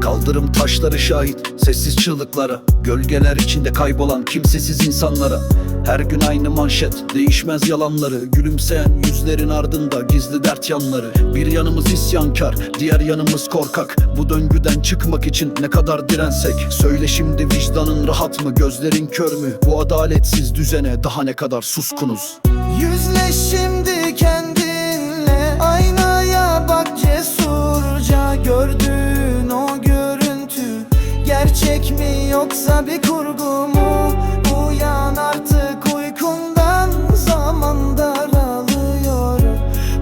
Kaldırım taşları şahit Sessiz çığlıklara. Gölgeler içinde kaybolan kimsesiz insanlara. Her gün aynı manşet Değişmez yalanları. Gülümseyen yüzlerin ardında Gizli dert yanları. Bir yanımız isyankar Diğer yanımız korkak. Bu döngüden çıkmak için ne kadar dirensek. Söyle şimdi vicdanın rahat mı Gözlerin kör mü? Bu adaletsiz düzene Daha ne kadar suskunuz? Yüzleş şimdi yoksa bir kurgu mu? Uyan artık uykundan Zaman daralıyor.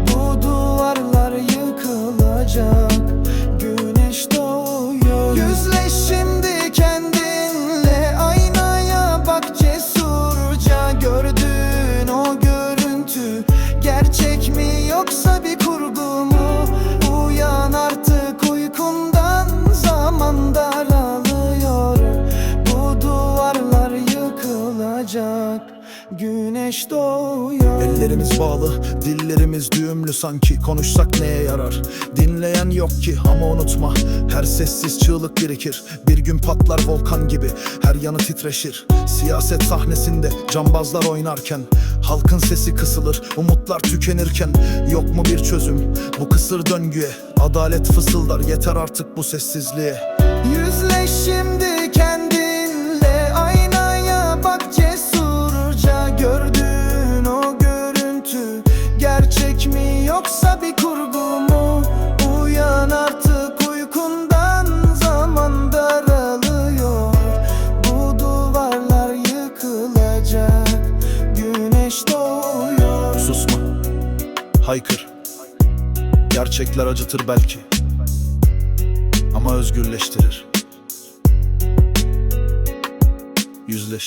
Bu duvarlar yıkılacak Güneş doğuyor. Ellerimiz bağlı, dillerimiz düğümlü. Sanki Konuşsak neye yarar? Dinleyen yok ki ama unutma. Her sessiz çığlık birikir. Bir gün patlar volkan gibi. Her yanı titreşir. Siyaset sahnesinde cambazlar oynarken Halkın sesi kısılır, umutlar tükenirken. Yok mu bir çözüm? Bu kısır döngüye? Adalet fısıldar. Yeter artık bu sessizliğe. Yüzleş şimdi haykır. Gerçekler acıtır belki. Ama özgürleştirir. Yüzleş